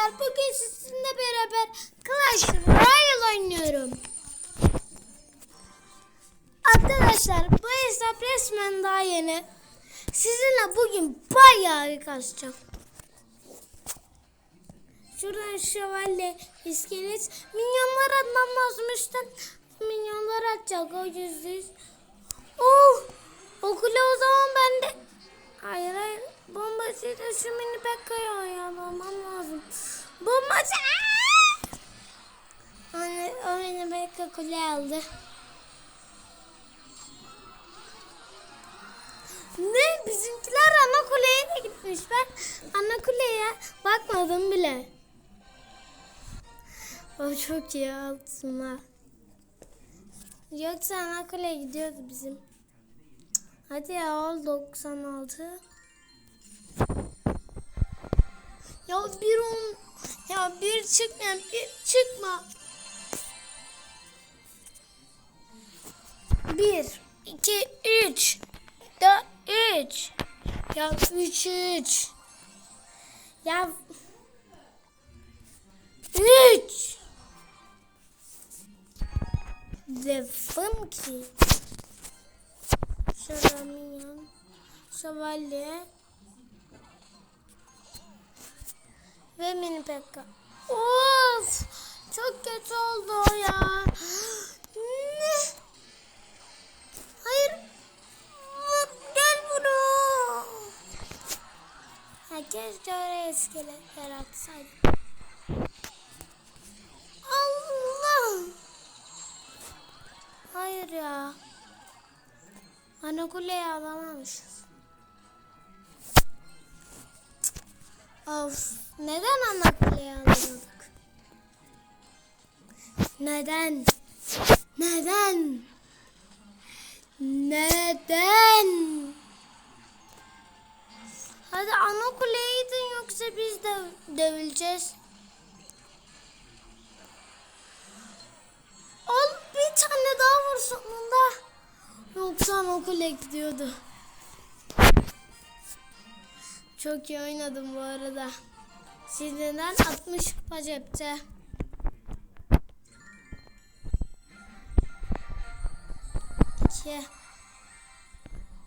arkadaşlar bugün sizinle beraber Clash Royale oynuyorum. Arkadaşlar bu hesap resmen daha yeni. Sizinle bugün bayağı kasacağım. Şuradan şövalye, iskelet, minyonlar atmam lazımmıştım. Minyonlar atacak o yüzde yüz. Oh, okula o zaman ben de... Hayır hayır, bombacıyla şu mini pekkayı ayarlamam lazım. Bombacı! Anne, o mini pekka kule aldı. Ne? Bizimkiler ana kuleye de gitmiş. Ben ana kuleye bakmadım bile. O çok iyi altına. Yoksa ana kuleye gidiyordu bizim. Hadi ya ol 96. Ya bir on ya bir çıkmayan bir çıkma. Bir, iki, üç, dört, üç. Ya üç, üç. Ya üç. Defım ki. Şaraminyan. Şövalye. Ve mini pekka. Of! Çok kötü oldu ya. Ne? Hayır. Gel buraya. Ha, keşke oraya iskeletler atsaydım. Allah! Hayır ya. Ana kuleyi alamamışız. Of. Neden ana kuleyi alamadık? Neden? Neden? Neden? Hadi ana kuleye gidin yoksa biz de dövüleceğiz. Al bir tane daha vur sonunda. Yoksa ana kule gidiyordu. Çok iyi oynadım bu arada. Sizden 60 kupa cepte. İki.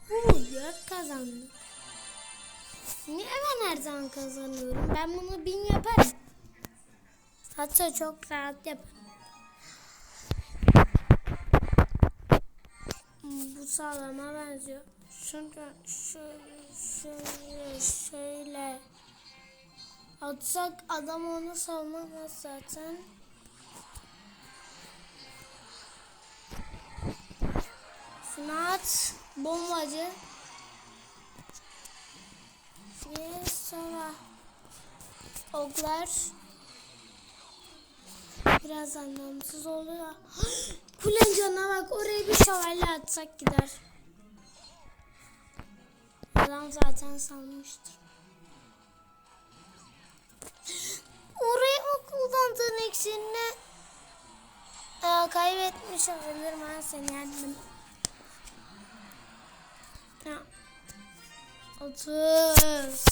Uuu dört kazandık. Niye ben her zaman kazanıyorum? Ben bunu bin yaparım. Hatta çok rahat yaparım. Bu sağlama benziyor. Şöyle, şöyle, şöyle, şöyle. Atsak adam onu savunamaz zaten. Şunu at. Bombacı. Ve sonra oklar biraz anlamsız oluyor. Kulen canına bak oraya bir şövalye atsak gider. Adam zaten sanmıştır. Oraya mı kullandığın eksiğini Aa, kaybetmiş olabilirim ben seni yendim. Ya. 30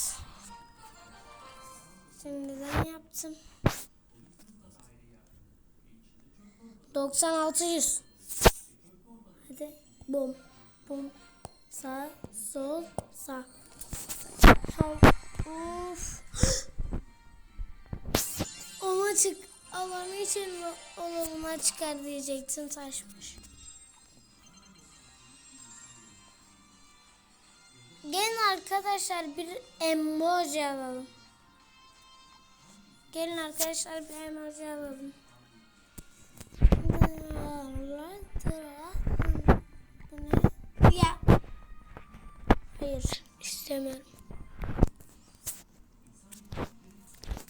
Şimdiden yaptım. 96 100 Hadi bum bum sağ sol sağ. Sol. Of. Ona çık. Allah'ım için oğluma çıkar diyecektin taşmış. Gelin arkadaşlar bir emoji alalım. Gelin arkadaşlar bir emoji alalım. Hayır istemiyorum.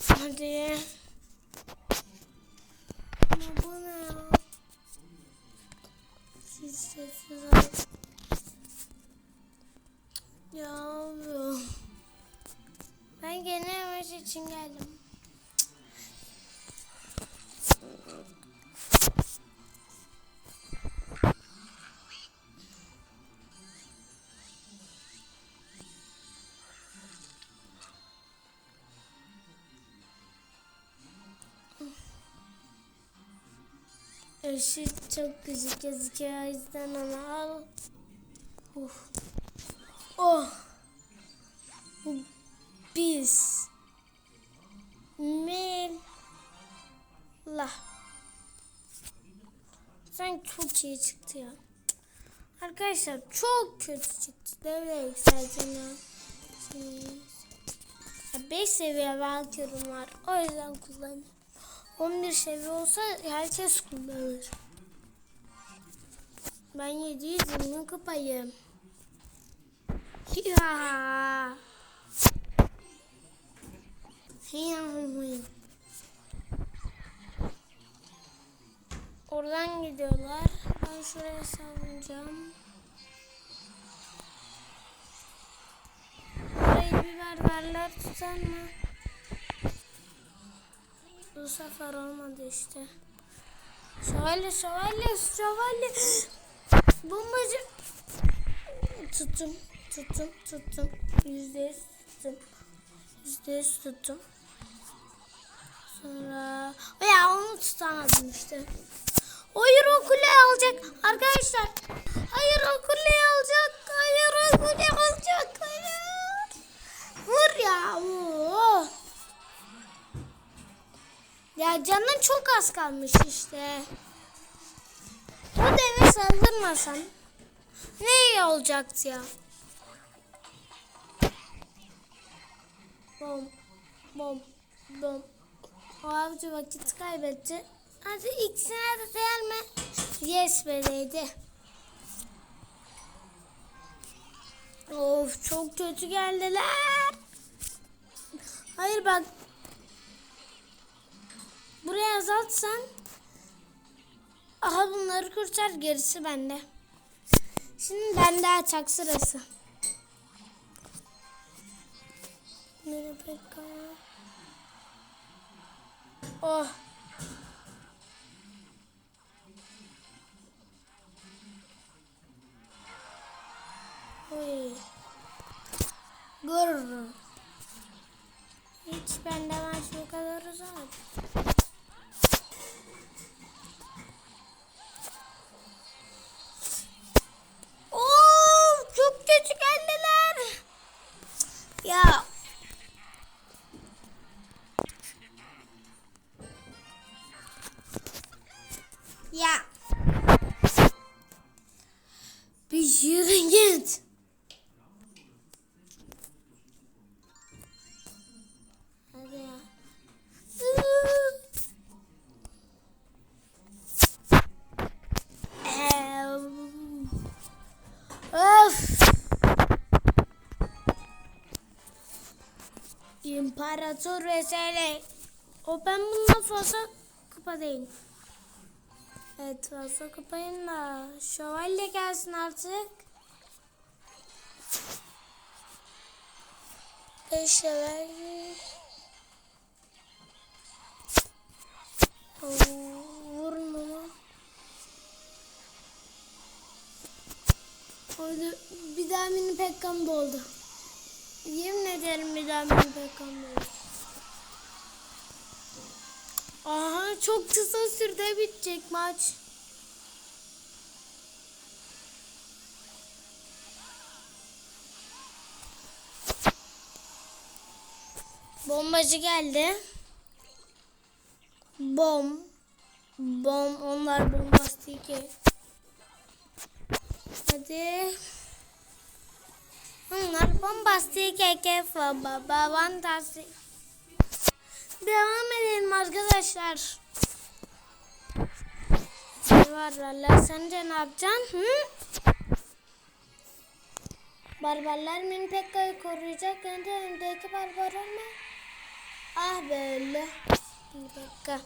Hadi. Ama bu ne ya? Siz sessiz. Ya abi. Ben gene yavaş için geldim. Şu çok küçük gözüküyor o yüzden onu al. Uf. Oh. Biz. Mil. La. Sen çok iyi çıktı ya. Arkadaşlar çok kötü çıktı. Devre yükseltini. 5 seviye Valkyrie'm var. O yüzden kullanıyorum. 11 seviye olsa herkes kullanır. Ben 720 kupayım. Ya. Ya. Oradan gidiyorlar. Ben şuraya sallayacağım. Burayı biber verler tutar mı? Bu sefer olmadı işte. Şövalye, şövalye, şövalye. Bombacı. Tuttum, tuttum, tuttum. Yüzde yüz tuttum. Yüzde yüz tuttum. Sonra... Ya onu tutamadım işte. Hayır o kuleyi alacak arkadaşlar. Hayır o kuleyi alacak. Hayır o kuleyi alacak. Hayır. Vur ya. Oo. Ya canın çok az kalmış işte. Bu deve saldırmasan ne iyi olacaktı ya. Bom, bom, bom. O avcı vakit kaybetti. Hadi ikisine de değer mi? Yes be değdi. Of çok kötü geldiler. Hayır bak. Buraya azaltsan. Aha bunları kurtar gerisi bende. Şimdi bende açak sırası. Pekka? Oh. İmparator Veseli. O ben bundan fazla kupa değil. Evet fazla kupayım da. Şövalye gelsin artık. Beş şövalye. Vurun onu. Bir daha mini pekkam doldu. Yemin ederim bir daha doldu. Aha çok kısa sürede bitecek maç. Bombacı geldi. Bom. Bom. Onlar bombastik. Hadi. Onlar bombastik ekip baba fantastik. Devam edelim arkadaşlar. Valla sence ne yapacaksın? Hı? Barbarlar Min Pekka'yı koruyacak. Önde öndeki barbar ama. Ah böyle. Bir dakika.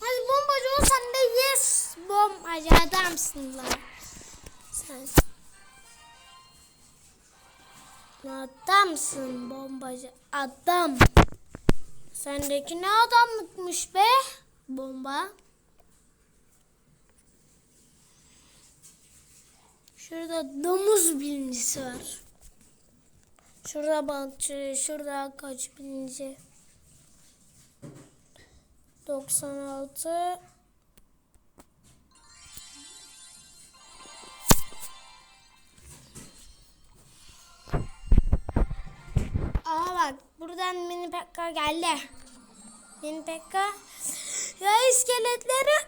Hadi bombacı ol sen de yes. Bombacı adamsın lan. Sen. Adamsın bombacı adam. Sendeki ne adamlıkmış be bomba. Şurada domuz birincisi var. Şurada balıkçı, şurada kaç birinci. 96 Aa bak buradan mini pekka geldi. Mini pekka. Ya iskeletleri.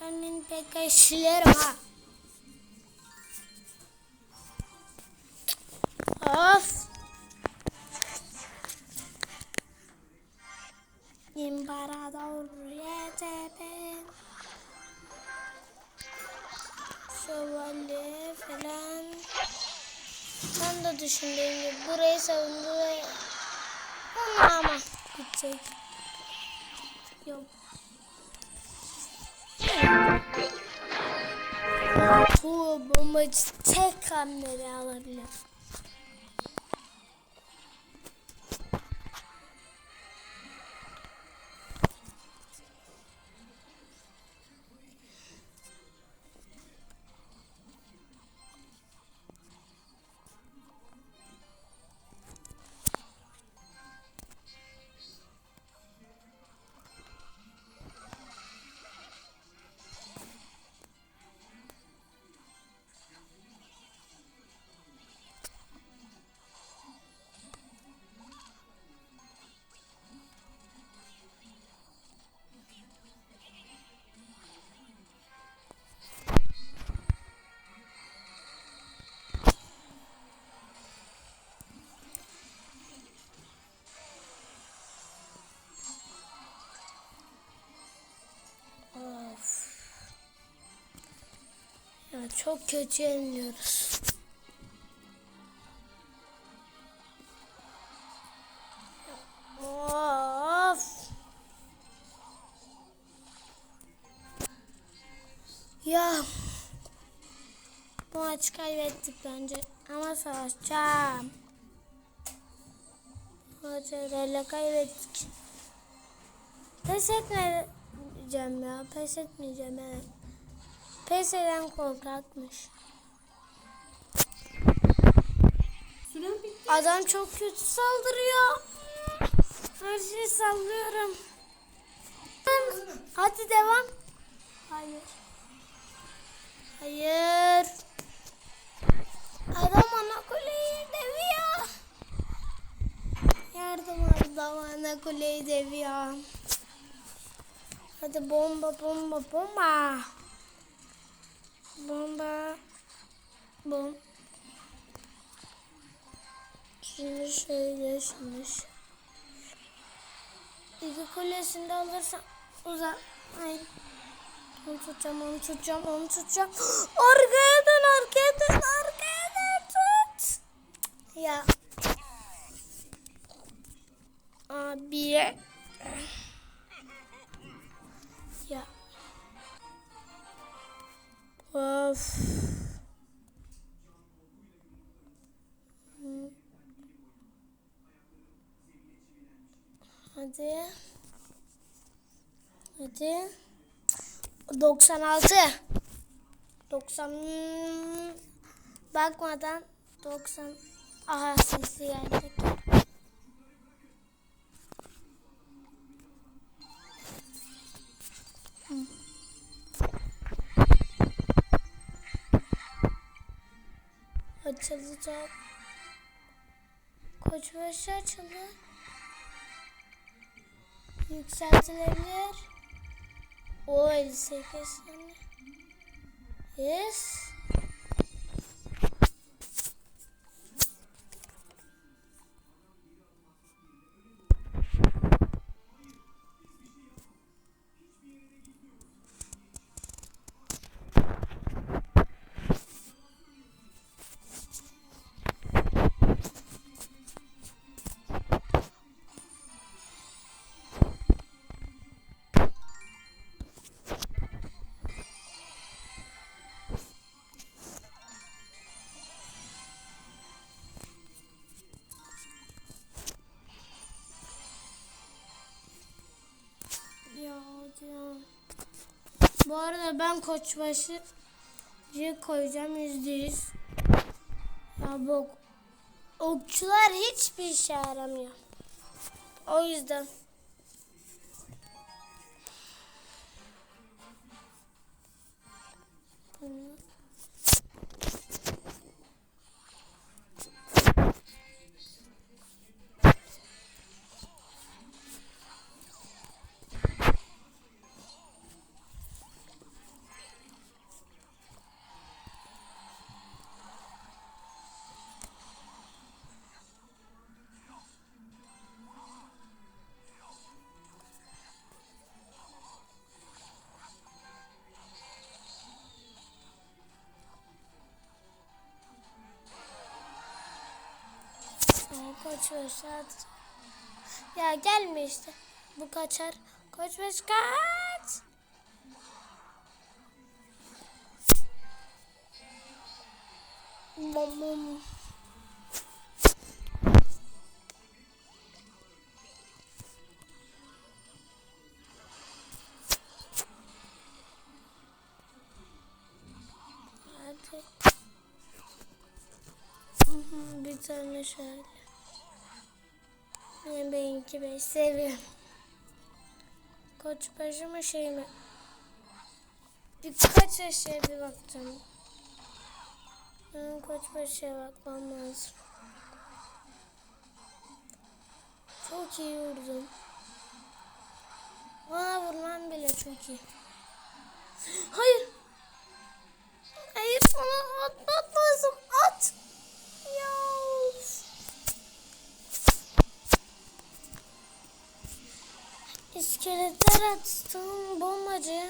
Ben mini pekkayı silerim ha. Of. Düşündüğüm gibi burayı savundu ve ama ama gidecek. Yok. Bu bombacı tek hamlede alabilir. Çok kötü yeniliyoruz. Of. Ya. Bu maçı kaybettik bence. Ama savaşacağım. Öyle kaybettik. Pes etmeyeceğim ya. Pes etmeyeceğim evet. Süren bitti. Adam çok kötü saldırıyor. Her şeyi sallıyorum. Hadi devam. Hayır. Hayır. Adam ana kuleyi deviyor. Yardım adam ana kuleyi deviyor. Hadi bomba bomba bomba. Bomba. Bom. Şimdi şimdi. şöyle. İki kulesinde alırsam uzak. Hayır. Onu tutacağım, onu tutacağım, onu tutacağım. Arkaya dön, arkaya dön, arkaya dön, tut. Ya. Abi. Of. Hadi. Hadi. 96. 90 hmm, bakmadan 90 aha sesi geldi. Açılacak. Koç başı açıldı. Yükseltilebilir. O 58 saniye. Yes. Ben koçbaşı koyacağım yüzde yüz. Ya bu okçular hiçbir işe yaramıyor. O yüzden. Saat. Ya gelme işte. Bu kaçar. Koç beş kaç. Bom. Hadi. Bir tane şöyle. Ben benimki beş seviyorum. Koç başı mı şey mi? Birkaç eşeğe bir bakacağım. Ben koç başıya bakmam lazım. Çok iyi vurdum. Bana vurmam bile çok iyi. Hayır. Hayır ona atmak lazım. At. Ya. İskeletler attım bombacı.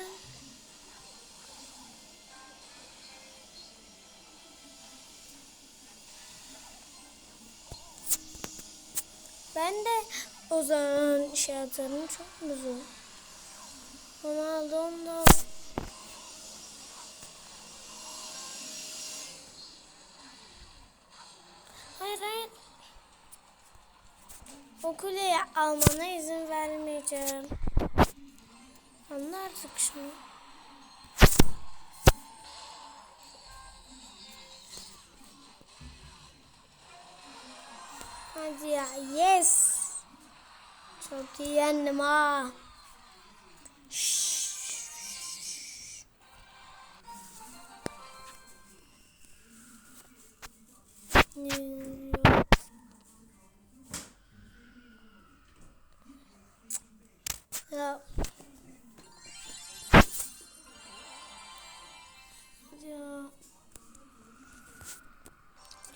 Ben de o zaman şey atarım çok uzun. Ronaldo'm da Hayır hayır. O almana izin vermeyeceğim. Anla artık şunu. Hadi ya yes. Çok iyi yendim ha. Ya. Ya.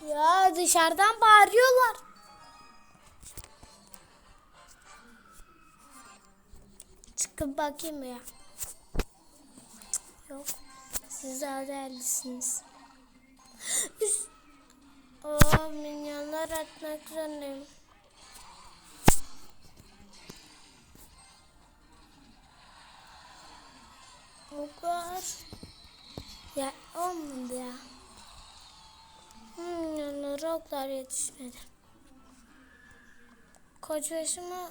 Ya dışarıdan bağırıyorlar. Çıkıp bakayım ya. Yok. Siz daha değerlisiniz. Üst. Oh, minyonlar atmak zorundayım. Olmadı ya. Minyonlara oklar yetişmedi. Koç başımı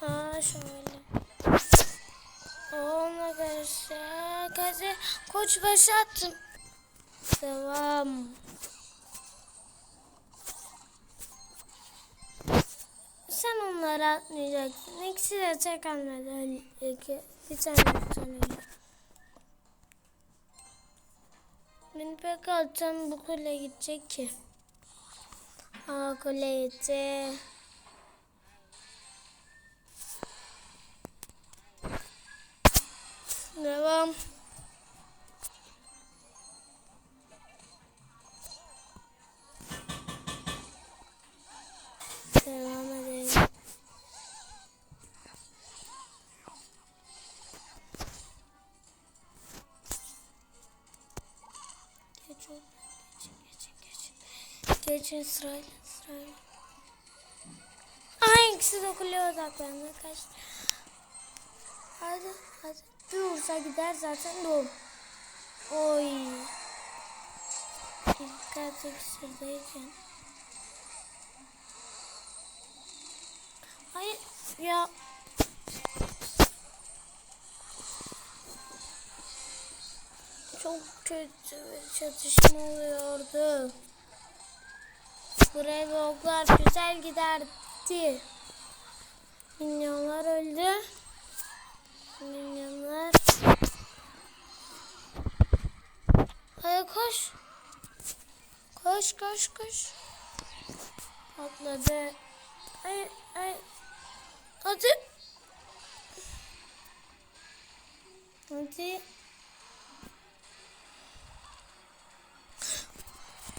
Ha şöyle. Ona karşı kaze koç başı attım. Devam. Sen onları atmayacaksın. İkisi de tek hamlede iki. Bir tane tane. Beni pek atsam bu kule gidecek ki. Aa kule gitti. Devam Geçin sırayla, sırayla. Ay ikisi de kuleye odaklandı. Kaçtı. Hadi hadi. Bir vursa gider zaten doğru. Oy. Dikkat iksirdeyken. Hayır ya. Çok kötü bir çatışma oluyordu. Buraya bir oklar güzel giderdi. Minyonlar öldü. Minyonlar. Hadi koş. Koş koş koş. Atladı. Ay ay. Hadi. Hadi.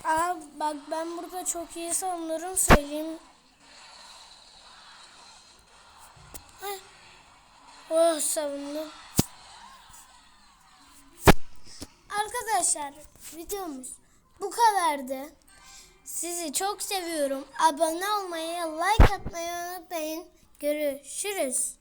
Aa, bak ben burada çok iyi savunurum söyleyeyim. Ay. Oh savundum. Arkadaşlar videomuz bu kadardı. Sizi çok seviyorum. Abone olmayı, like atmayı unutmayın. Görüşürüz.